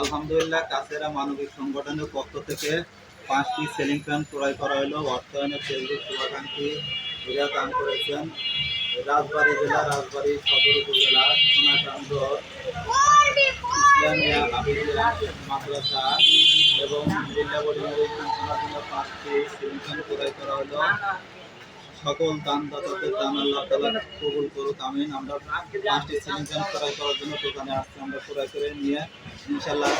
আলহামদুলিল্লাহ, কাছেরা মানবিক সংগঠনের পক্ষ থেকে পাঁচটি সেলিং ফ্যান ক্রয় করা হলো। অর্থায়নে ফেসবুক শুভাকাঙ্ক্ষী এরা দান করেছেন। রাজবাড়ী জেলা, রাজবাড়ী সদর উপজেলা সোনাকান্দ ইসলামিয়া মাদ্রাসা এবং জেলা বোর্ডের পাঁচটি সেলিং ফ্যান ক্রয় করা হলো। সকল দানদাতাদের দান আল্লাহ তালা কবুল করুক, আমিন। আমরা পাঁচটি সিলিং ফ্যান ক্রয় করার জন্য দোকানে আসছি, আমরা ক্রয় করে নিয়ে ইনশাল্লাহ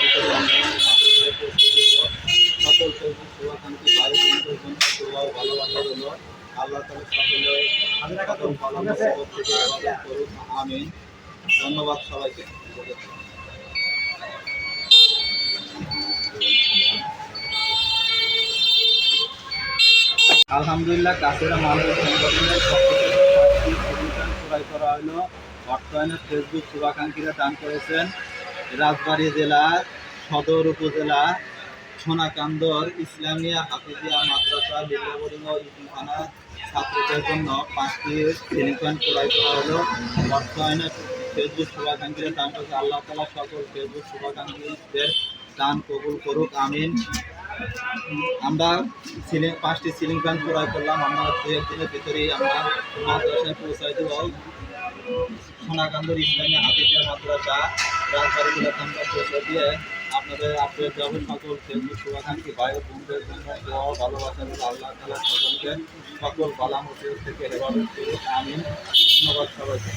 ভিতরে সকল জন্য ভালোবাসা রইল আল্লাহ সকলে করুক, আমিন। ধন্যবাদ সবাইকে। আলহামদুলিল্লাহ, কাছেরা মানুষ সংগঠনের ক্রয় করা হলো। অর্থায়নের ফেসবুক শুভাকাঙ্ক্ষীরা দান করেছেন। রাজবাড়ী জেলার সদর উপজেলা, সোনাকান্দর, ইসলামিয়া, হাফিজিয়া, মাদ্রাসা বিদ্যাবরিঙ্গ ইতিমখানা ছাত্রদের জন্য পাঁচটি সিলিকন ক্রয় করা হলো। অর্থায়নের ফেসবুক শুভাকাঙ্ক্ষীরা দান করেছে আল্লাহ তালা সকল ফেসবুক শুভাকাঙ্ক্ষীদের দান কবুল করুক, আমিন। আমরা সিলিং পাঁচটি সিলিং ফ্যান ক্রয় করলাম, আমরা দু একদিনের ভিতরেই আমরা মাদ্রাসায় পৌঁছাই দেব। সোনাকান্দর ইসলামী হাফিজের মাদ্রাসা রাজবাড়ি জেলাতে আমরা পৌঁছে দিয়ে আপনাদের আপডেট যাবে সকল ফেসবুক শুভাকাঙ্ক্ষী ভাই বোনদের জন্য দোয়া, ভালোবাসা আল্লাহ তালা সকলকে সকল বালা থেকে হেফাজত আমিন। ধন্যবাদ সবাইকে।